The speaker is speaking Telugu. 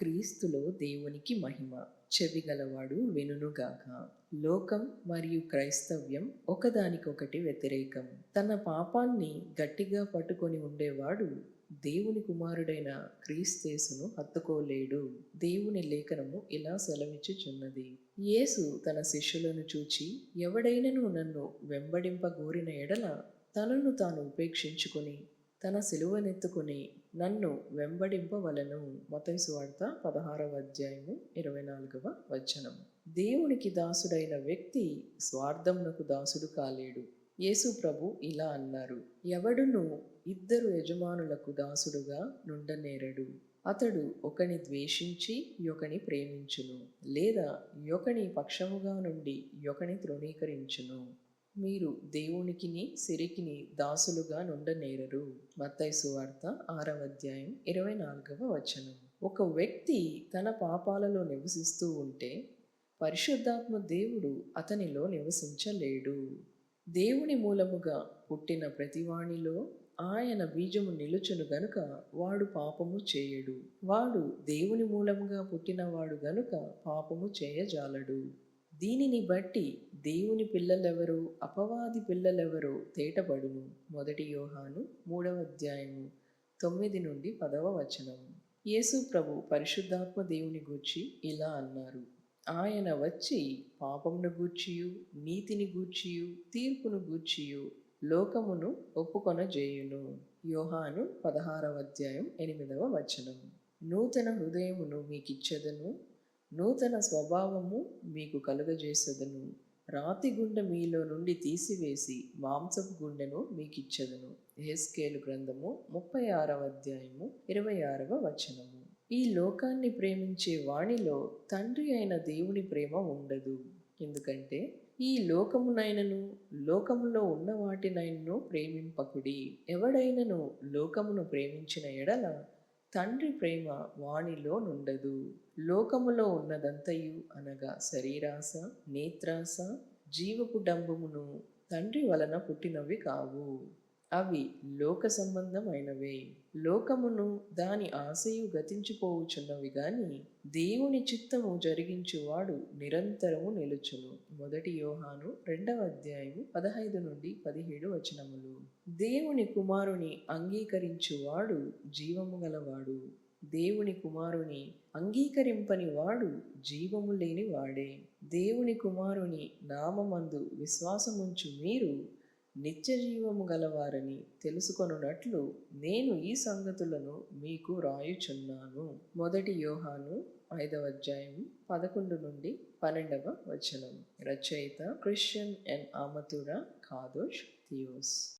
క్రీస్తులో దేవునికి మహిమ. చెవిగలవాడు వినుగాక లోకం మరియు క్రైస్తవ్యం ఒకదానికొకటి వ్యతిరేకం. తన పాపాన్ని గట్టిగా పట్టుకొని ఉండేవాడు దేవుని కుమారుడైన క్రీస్తేసును హత్తుకోలేడు. దేవుని లేఖనము ఇలా సెలవిచ్చుచున్నది. యేసు తన శిష్యులను చూచి ఎవడైనను నన్ను వెంబడింపగోరిన ఎడల తనను తాను ఉపేక్షించుకొని తన సిలువనెత్తుకుని నన్ను వెంబడింపవలను. మతైసు వార్త పదహారవ అధ్యాయము ఇరవై నాలుగవ వచనం దేవునికి దాసుడైన వ్యక్తి స్వార్థమునకు దాసుడు కాలేడు. యేసు ప్రభు ఇలా అన్నారు ఎవడును ఇద్దరు యజమానులకు దాసుడుగా నుండనేరడు. అతడు ఒకని ద్వేషించి యొకని ప్రేమించును లేదా యొకని పక్షముగా నుండి యొకని తృణీకరించును. మీరు దేవునికిని సిరికిని దాసులుగా నుండనేరరు. మత్తైసు వార్త ఆరవ అధ్యాయం ఇరవై నాలుగవ వచనం. ఒక వ్యక్తి తన పాపాలలో నివసిస్తూ ఉంటే పరిశుద్ధాత్మ దేవుడు అతనిలో నివసించలేడు. దేవుని మూలముగా పుట్టిన ప్రతివాణిలో ఆయన బీజము నిలుచును గనుక వాడు పాపము చేయడు. వాడు దేవుని మూలముగా పుట్టినవాడు గనుక పాపము చేయజాలడు. దీనిని బట్టి దేవుని పిల్లలెవరో అపవాది పిల్లలెవరో తేటపడును? మొదటి యోహాను మూడవ అధ్యాయము తొమ్మిది నుండి పదవ వచనం. యేసు ప్రభు పరిశుద్ధాత్మ దేవుని గూర్చి ఇలా అన్నారు. ఆయన వచ్చి పాపమును గూర్చియు నీతిని గూర్చియు తీర్పును గూర్చియు లోకమును ఒప్పుకొనజేయును. యోహాను పదహారవ అధ్యాయం ఎనిమిదవ వచనం. నూతన హృదయమును మీకిచ్చెదను. నూతన స్వభావము మీకు కలుగజేసదును. రాతి గుండె మీలో నుండి తీసివేసి మాంసపు గుండెను మీకిచ్చెదను. హెస్కేలు గ్రంథము ముప్పై ఆరవ అధ్యాయము ఇరవై ఆరవ వచనము. ఈ లోకాన్ని ప్రేమించే వాణిలో తండ్రి అయిన దేవుని ప్రేమ ఉండదు. ఎందుకంటే ఈ లోకమునైనను లోకములో ఉన్న వాటినైనను ప్రేమింపకుడి. ఎవడైనను లోకమును ప్రేమించిన ఎడల తండ్రి ప్రేమ వాణిలో నుండదు లోకములో ఉన్నదంతయు అనగా శరీరాస నేత్రాస జీవపు డంబమును తండ్రి వలన పుట్టినవి కావు. అవి లోక సంబంధమైనవే. లోకమును దాని ఆశయు గతించిపోవుచున్నవి గాని దేవుని చిత్తము జరిగించువాడు నిరంతరము నిలుచును. మొదటి యోహాను రెండవ అధ్యాయము పదహైదు నుండి పదిహేడు వచనములు. దేవుని కుమారుని అంగీకరించువాడు జీవము గలవాడు. దేవుని కుమారుని అంగీకరింపని వాడు జీవము లేని వాడే దేవుని కుమారుని నామమందు విశ్వాసముంచు మీరు నిత్యజీవము గలవారని తెలుసుకొనున్నట్లు నేను ఈ సంగతులను మీకు రాయుచున్నాను. మొదటి యోహాను ఐదవ అధ్యాయం పదకొండు నుండి పన్నెండవ వచనం. రచయిత క్రిస్టియన్ ఎన్ ఆమతుర కాదోష్ థియోస్.